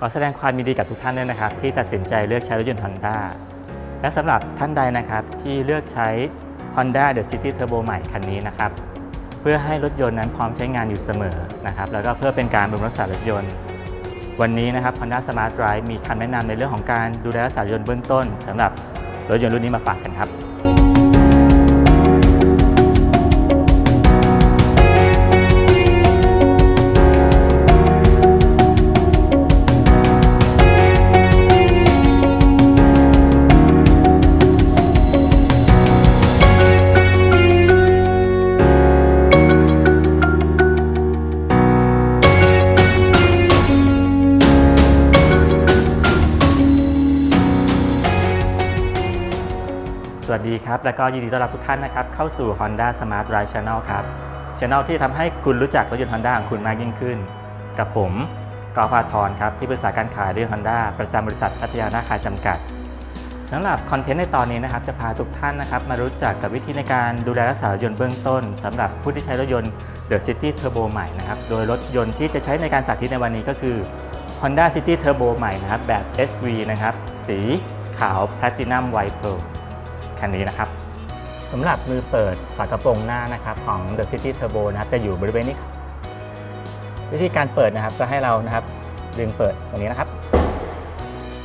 ขอแสดงความยินดีกับทุกท่านด้วยนะครับ ที่ตัดสินใจเลือกใช้รถยนต์ Honda และสำหรับท่านใดนะครับที่เลือกใช้ Honda The City Turbo ใหม่คันนี้นะครับ เพื่อให้รถยนต์นั้นพร้อมใช้งานอยู่เสมอนะครับแล้วก็เพื่อเป็นการบำรุงรักษารถยนต์ วันนี้นะครับ Honda Smart Drive มีคำแนะนำในเรื่องของการดูแลรักษารถยนต์เบื้องต้นสำหรับรถยนต์รุ่นนี้มาฝากกันครับ วัสดีครับ แล้วก็ยินดีต้อนรับทุกท่านนะครับ เข้าสู่ Honda Smart Drive Channel ครับ Channel ที่ทำให้คุณรู้จักรถยนต์ Honda ของคุณมากยิ่งขึ้น กับผมกอฟาทรครับ ที่ปรึกษาการขายเรื่อง Honda ประจำบริษัทพัทยานาคาจำกัดสำหรับคอนเทนต์ในตอนนี้นะครับ จะพาทุกท่านนะครับ มารู้จักกับวิธีในการดูแลรักษารถยนต์เบื้องต้นสำหรับผู้ที่ใช้รถยนต์ The City Turbo ใหม่นะครับโดยรถยนต์ที่จะใช้ในการสาธิตในวันนี้ก็คือ Honda City Turbo ใหม่นะครับแบบ SV นะครับสีขาว Platinum White Pearl คันนี้นะครับสำหรับมือเปิดฝากระโปรงหน้านะครับของ The City Turbo นะครับจะอยู่บริเวณนี้ครับวิธีการเปิดนะครับก็ให้เรานะครับดึงเปิดตรงนี้นะครับ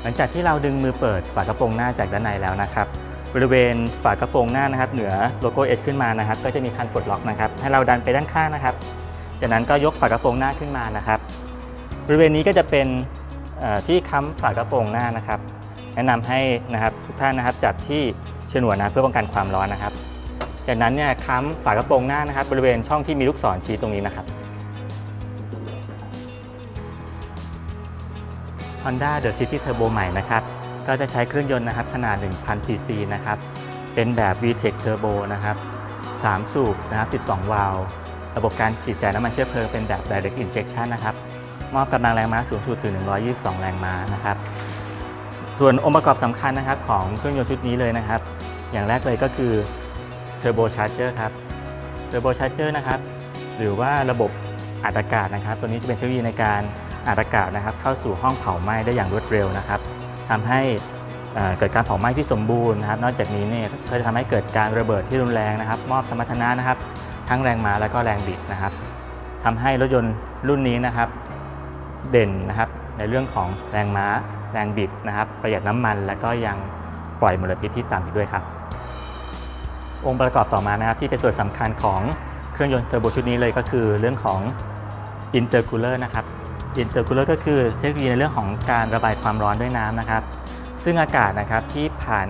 หลังจากที่เราดึงมือเปิดฝากระโปรงหน้าจากด้านในแล้วนะครับ บริเวณฝากระโปรงหน้านะครับ เหนือโลโก้ H ขึ้นมานะครับ ก็จะมีคันปลดล็อกนะครับ ให้เราดันไปด้านข้างนะครับจากนั้นก็ยกฝากระโปรงหน้าขึ้นมานะครับ บริเวณนี้ก็จะเป็นที่ค้ำฝากระโปรงหน้านะครับ แนะนำให้นะครับทุกท่านนะครับจับที่ ฉนวนนะเพื่อป้องกันความร้อนนะครับ จากนั้นเนี่ยค้ำฝากระโปรงหน้านะครับ บริเวณช่องที่มีลูกศรชี้ตรงนี้นะครับ Honda The City Turbo ใหม่นะครับ ก็จะใช้เครื่องยนต์นะครับขนาด 1,000 ซีซีนะครับ เป็นแบบ VTEC Turbo นะครับ 3 สูบนะครับ 12 วาล์วระบบการฉีดจ่ายน้ำมันเชื้อเพลิงเป็นแบบ Direct Injection นะครับมอบกำลังแรงม้าสูงสุดถึง 122 แรงม้านะครับ ส่วนองค์ประกอบสำคัญนะครับของเครื่องยนต์ชุดนี้เลยนะครับ อย่างแรกเลยก็คือ Turbo Charger ครับ Turbo Charger นะครับ หรือว่าระบบอัดอากาศนะครับ ตัวนี้จะเป็นเทคโนโลยีในการอัดอากาศนะครับ เข้าสู่ห้องเผาไหม้ได้อย่างรวดเร็วนะครับทำให้เกิดการเผาไหม้ที่สมบูรณ์นะครับ นอกจากนี้เนี่ยก็จะทำให้เกิดการระเบิดที่รุนแรงนะครับ มอบสมรรถนะนะครับ ทั้งแรงม้าและก็แรงบิดนะครับทำให้รถยนต์รุ่นนี้นะครับ เด่นนะครับในเรื่องของแรงม้า แรงบิดนะครับ ประหยัดน้ำมัน และก็ยังปล่อยมลพิษที่ต่ำอีกด้วยครับ องค์ประกอบต่อมานะครับที่เป็นส่วนสำคัญของเครื่องยนต์เทอร์โบชุดนี้เลยก็คือเรื่องของ intercooler นะครับ intercooler ก็คือเทคโนโลยีในเรื่องของการระบายความร้อนด้วยน้ำนะครับ ซึ่งอากาศนะครับที่ผ่าน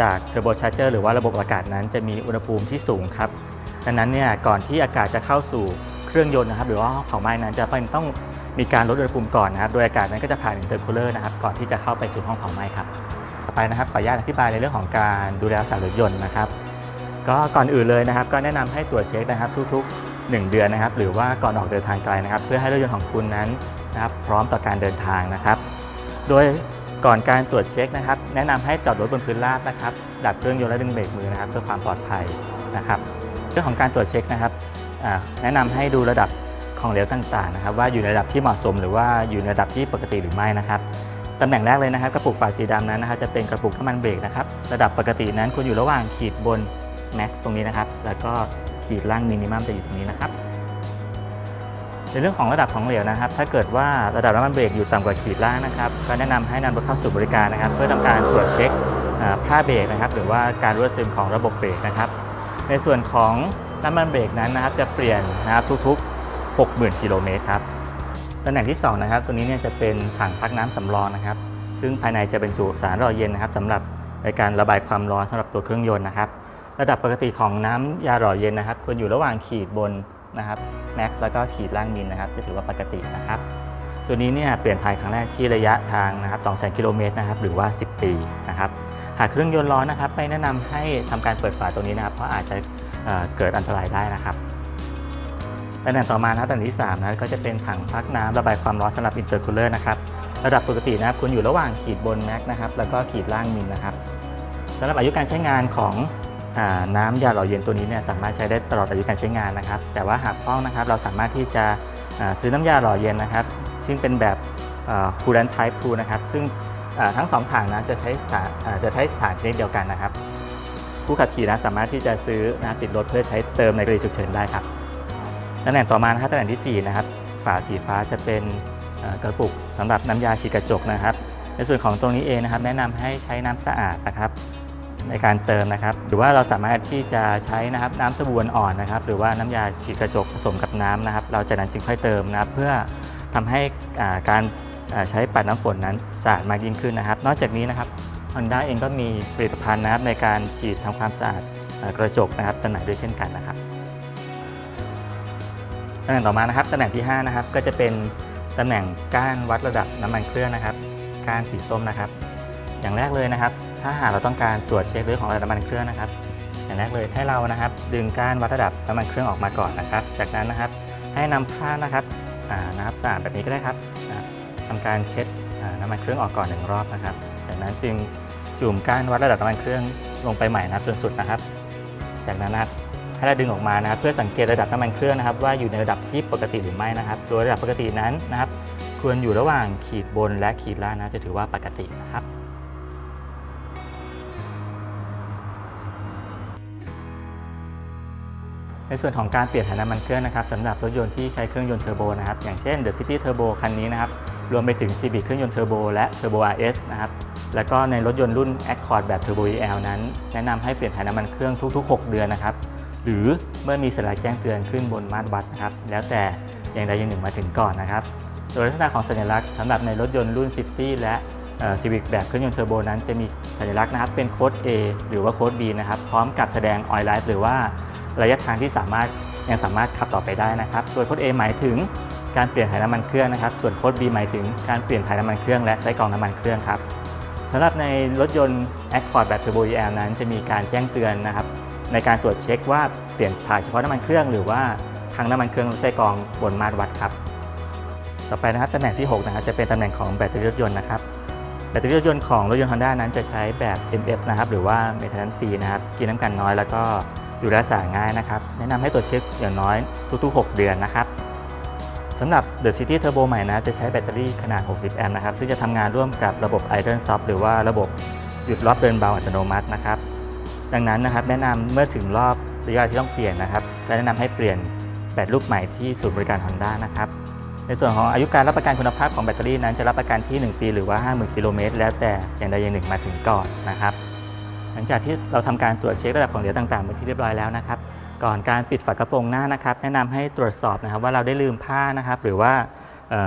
จาก turbo charger หรือว่าระบบอากาศนั้นจะมีอุณหภูมิที่สูงครับดังนั้นเนี่ยก่อนที่อากาศจะเข้าสู่เครื่องยนต์นะครับ หรือว่าห้องเผาไหม้นั้นจะต้องมีการลดอุณหภูมิก่อนนะครับโดยอากาศนั้นก็จะผ่าน intercooler นะครับก่อนที่จะเข้าไปสู่ห้องเผาไหม้ครับต่อไปนะครับขออนุญาตอธิบายในเรื่องของการดูแลรักษารถยนต์นะครับ ก็ก่อนอื่นเลยนะครับ ก็แนะนำให้ตรวจเช็คนะครับ ทุก ๆ 1 เดือนนะครับ หรือว่าก่อนออกเดินทางไกลนะครับ เพื่อให้รถยนต์ของคุณนั้นนะครับ พร้อมต่อการเดินทางนะครับ โดยก่อนการตรวจเช็คนะครับ แนะนำให้จอดรถบนพื้นราบนะครับ ดับเครื่องยนต์และดึงเบรกมือนะครับ เพื่อความปลอดภัยนะครับ เรื่องของการตรวจเช็คนะครับแนะนำให้ดูระดับของเหลวต่างๆนะครับ ว่าอยู่ในระดับที่เหมาะสม หรือว่าอยู่ในระดับที่ปกติหรือไม่นะครับตำแหน่งแรกเลยนะครับกระปุกฝาสีดำนั้นนะครับจะเป็นกระปุกน้ำมันเบรกนะครับระดับปกตินั้นควรอยู่ระหว่างขีดบน แม็กตรงนี้นะครับ แล้วก็ขีดล่างมินิมัมจะอยู่ตรงนี้นะครับในเรื่องของระดับของเหลวนะครับ ถ้าเกิดว่าระดับน้ำมันเบรกอยู่ต่ำกว่าขีดล่างนะครับ ก็แนะนำให้นำรถเข้าสู่บริการนะครับ เพื่อทำการตรวจเช็คผ้าเบรกนะครับ หรือว่าการรั่วซึมของระบบเบรกนะครับ ในส่วนของน้ำมันเบรกนั้นนะครับ จะเปลี่ยนนะครับทุกๆ 60,000กิโลเมตรครับตำแหน่งที่ 2 นะครับ ตัวนี้เนี่ยจะเป็นถังพักน้ำสำรองนะครับ ซึ่งภายในจะบรรจุสารหล่อเย็นนะครับสำหรับในการระบายความร้อนสำหรับตัวเครื่องยนต์นะครับ ระดับปกติของน้ำยาหล่อเย็นนะครับควรอยู่ระหว่างขีดบนนะครับแม็กแล้วก็ขีดล่างมินนะครับจะถือว่าปกตินะครับ ตัวนี้เนี่ยเปลี่ยนถ่ายครั้งแรกที่ระยะทางนะครับ200,000กิโลเมตรนะครับหรือว่า 10 ปีนะครับหากเครื่องยนต์ร้อนนะครับไม่แนะนำให้ทำการเปิดฝาตัวนี้นะครับ เพราะอาจจะเเกิดอันตรายได้นะครับตำแหน่งต่อมานะครับตำแหน่งที่3นะก็จะเป็นถังพักน้ำระบายความร้อนสำหรับอินเตอร์คูลเลอร์นะครับระดับปกตินะครับควรอยู่ระหว่างขีดบนแม็กนะครับแล้วก็ขีดล่างมินนะครับสำหรับอายุการใช้งานของ น้ำยาหล่อเย็นตัวนี้เนี่ยสามารถใช้ได้ตลอดอายุการใช้งานนะครับ แต่ว่าหากต้องนะครับเราสามารถที่จะซื้อน้ำยาหล่อเย็นนะครับ ซึ่งเป็นแบบคูลันไทป์2นะครับซึ่งทั้งสองถังนะจะใช้สารจะใช้สารชนิดเดียวกันนะครับ ผู้ขับขี่นะสามารถที่จะซื้อนะติดรถเพื่อใช้เติมในกรณีฉุกเฉินได้ครับตำแหน่งต่อมานะครับตำแหน่งที่ 4 นะครับ ฝาสีฟ้าจะเป็นกระปุกสำหรับน้ำยาฉีดกระจกนะครับ ในส่วนของตรงนี้เองนะครับ แนะนำให้ใช้น้ำสะอาดนะครับ ในการเติมนะครับ หรือว่าเราสามารถที่จะใช้นะครับน้ำสบู่อ่อนนะครับ หรือว่าน้ำยาฉีดกระจกผสมกับน้ำนะครับ เราจากนั้นจึงค่อยเติมนะครับ เพื่อทำให้การใช้ปัดน้ำฝนนั้นสะอาดมากยิ่งขึ้นนะครับ นอกจากนี้นะครับ Honda เองก็มีผลิตภัณฑ์นะครับในการฉีดทำความสะอาดกระจกนะครับจำหน่ายด้วยเช่นกันนะครับตำแหน่งต่อมานะครับตำแหน่งที่5นะครับก็จะเป็นตำแหน่งก้านวัดระดับน้ำมันเครื่องนะครับ ก้านสีส้มนะครับ อย่างแรกเลยนะครับ ถ้าหากเราต้องการตรวจเช็คเรื่องของระดับน้ำมันเครื่องนะครับ อย่างแรกเลยให้เรานะครับ ดึงก้านวัดระดับน้ำมันเครื่องออกมาก่อนนะครับ จากนั้นนะครับให้นำผ้านะครับนะครับสะอาดแบบนี้ก็ได้ครับนะครับทำการเช็ดน้ำมันเครื่องออกก่อนหนึ่งรอบนะครับ จากนั้นจึงจุ่มก้านวัดระดับน้ำมันเครื่องลงไปใหม่นะครับจนสุดนะครับ จากนั้นนะครับให้เราดึงออกมานะครับ เพื่อสังเกตระดับน้ำมันเครื่องนะครับ ว่าอยู่ในระดับที่ปกติหรือไม่นะครับ โดยระดับปกตินั้นนะครับ ควรอยู่ระหว่างขีดบนและขีดล่างนะจะถือว่าปกตินะครับ ในส่วนของการเปลี่ยนถ่ายน้ำมันเครื่องนะครับสำหรับรถยนต์ที่ใช้เครื่องยนต์เทอร์โบนะครับอย่างเช่น The City Turbo คันนี้นะครับรวมไปถึง Civic เครื่องยนต์เทอร์โบและ Turbo RS นะครับแล้วก็ในรถยนต์รุ่น Accord แบบ Turbo EL นั้น แนะนำให้เปลี่ยนถ่ายน้ำมันเครื่องทุก ๆ 6 เดือนนะครับหรือเมื่อมีสัญลักษณ์แจ้งเตือนขึ้นบนมาตรวัดนะครับแล้วแต่อย่างใดอย่างหนึ่งมาถึงก่อนนะครับโดยลักษณะของสัญลักษณ์สำหรับในรถยนต์รุ่น City และซีวิกแบบเครื่องยนต์เทอร์โบนั้นจะมีสัญลักษณ์นะครับเป็นโค้ด A หรือว่าโค้ด B นะครับพร้อมกับแสดง Oil Life หรือว่า ระยะทางที่สามารถยังสามารถขับต่อไปได้นะครับโดยโค้ด A หมายถึงการเปลี่ยนถ่ายน้ำมันเครื่องนะครับ ส่วนโค้ด B หมายถึงการเปลี่ยนถ่ายน้ำมันเครื่องและไส้กรองน้ำมันเครื่องครับสำหรับในรถยนต์ Accord แบบ Turbo EL นั้น จะมีการแจ้งเตือนนะครับในการตรวจเช็คว่าเปลี่ยนถ่ายเฉพาะน้ำมันเครื่องหรือว่าทั้งน้ำมันเครื่องและไส้กรองบนมาตรวัดครับต่อไปนะครับตำแหน่งที่ 6 นะครับจะเป็นตำแหน่งของแบตเตอรี่รถยนต์นะครับแบตเตอรี่รถยนต์ของรถยนต์ Honda นั้นจะใช้แบบ MF นะครับหรือว่า maintenance free นะครับกินน้ำกันน้อยแล้วก็ ดูแลรักษาง่ายนะครับ แนะนำให้ตรวจเช็คอย่างน้อยทุกๆ 6 เดือนนะครับสำหรับ The City Turbo ใหม่นะ จะใช้แบตเตอรี่ขนาด 60 แอมป์นะครับ ซึ่งจะทำงานร่วมกับระบบ Idle Stop หรือว่าระบบหยุดรอบเดินเบาอัตโนมัตินะครับ ดังนั้นนะครับแนะนำเมื่อถึงรอบระยะที่ต้องเปลี่ยนนะครับและแนะนำให้เปลี่ยนแบตลูกใหม่ที่ศูนย์บริการ Honda นะครับ ในส่วนของอายุการรับประกันคุณภาพของแบตเตอรี่นั้นจะรับประกันที่ 1 ปีหรือว่า 50,000 กิโลเมตรแล้วแต่อย่างใดอย่างหนึ่งมาถึงก่อนนะครับ หลังจากที่เราทำการตรวจเช็คระดับของเหลวต่างๆเป็นที่เรียบร้อยแล้วนะครับ ก่อนการปิดฝากระโปรงหน้านะครับ แนะนำให้ตรวจสอบนะครับว่าเราได้ลืมผ้านะครับ หรือว่า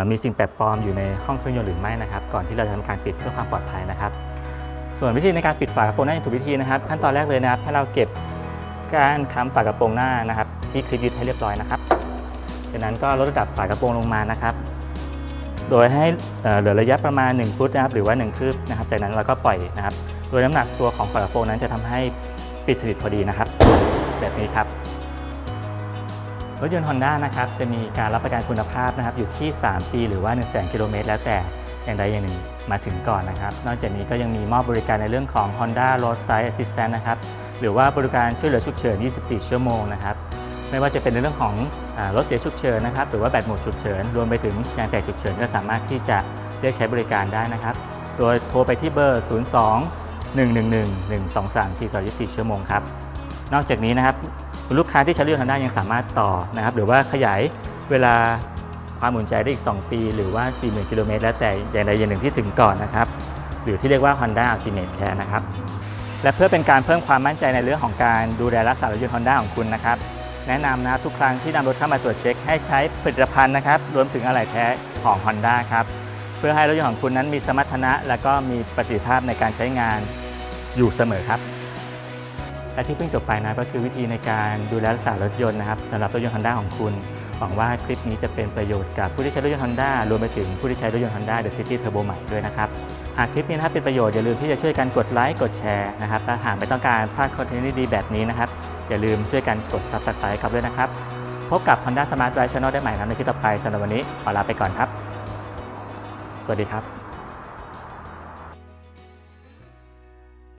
มีสิ่งแปลกปลอมอยู่ในห้องเครื่องยนต์หรือไม่นะครับ ก่อนที่เราจะทำการปิดเพื่อความปลอดภัยนะครับ ส่วนวิธีในการปิดฝากระโปรงหน้าอย่างถูกวิธีนะครับ ขั้นตอนแรกเลยนะครับ ให้เราเก็บการค้ำฝากระโปรงหน้านะครับ ที่คลิปยึดให้เรียบร้อยนะครับจากนั้นก็ลดระดับฝากระโปรงลงมานะครับ โดยให้เหลือระยะประมาณ 1 ฟุตนะครับหรือว่า 1 คืบนะครับ จากนั้นเราก็ปล่อยนะครับ โดยน้ำหนักตัวของฝากระโปรงนั้นจะทำให้ปิดสนิทพอดีนะครับ แบบนี้ครับรถยนต์ Honda นะครับจะมีการรับประกันคุณภาพนะครับอยู่ที่ 3 ปี หรือว่า 1 0 0 0 0 0กิโลเมตรแล้วแต่อย่างใดอย่างหนึ่งมาถึงก่อนนะครับ นอกจากนี้ก็ยังมีมอบบริการในเรื่องของ Honda Roadside Assistant นะครับหรือว่าบริการช่วยเหลือฉุกเฉิน 24 ชั่วโมงนะครับ ไม่ว่าจะเป็นในเรื่องของรถเสียฉุกเฉินนะครับหรือว่าแบตหมดฉุกเฉินรวมไปถึงยางแตกฉุกเฉินก็สามารถที่จะเรียกใช้บริการได้นะครับโดยโทรไปที่เบอร์ 02 111 123 4ต่อ24 ชั่วโมงครับ นอกจากนี้นะครับลูกค้าที่ใช้รถยนต์ Honda ยังสามารถต่อนะครับหรือว่าขยายเวลาความอุ่นใจได้อีก 2 ปี หรือว่า 40,000 กิโลเมตรแล้วแต่อย่างใดอย่างหนึ่งที่ถึงก่อนนะครับหรือที่เรียกว่า Honda Ultimate Care นะครับและเพื่อเป็นการเพิ่มความมั่นใจในเรื่องของการดูแลรักษารถยนต์ Honda ของคุณนะครับ แนะนำนะทุกครั้งที่นำรถเข้ามาตรวจเช็ค ให้ใช้ผลิตภัณฑ์นะครับ รวมถึงอะไหล่แท้ของ Honda ครับ เพื่อให้รถยนต์ของคุณนั้นมีสมรรถนะ และก็มีประสิทธิภาพในการใช้งานอยู่เสมอครับ และที่เพิ่งจบไปนะก็คือวิธีในการดูแลรักษารถยนต์นะครับสำหรับรถยนต์ Honda ของคุณหวังว่าคลิปนี้จะเป็นประโยชน์กับผู้ที่ใช้รถยนต์ Honda รวมไปถึงผู้ที่ใช้รถยนต์ Honda The City Turbo ใหม่ด้วยนะครับหากคลิปนี้นะครับเป็นประโยชน์อย่าลืมที่จะช่วยกันกดไลค์กดแชร์นะครับและหากไม่ต้องการพลาดคอนเทนต์ดีๆแบบนี้นะครับ อย่าลืมช่วยกันกด Subscribe ครับด้วยนะครับ พบกับ Honda Smart Drive Channel ได้ใหม่นะครับในคลิปต่อไปสำหรับวันนี้ขอลาไปก่อนครับ สวัสดีครับ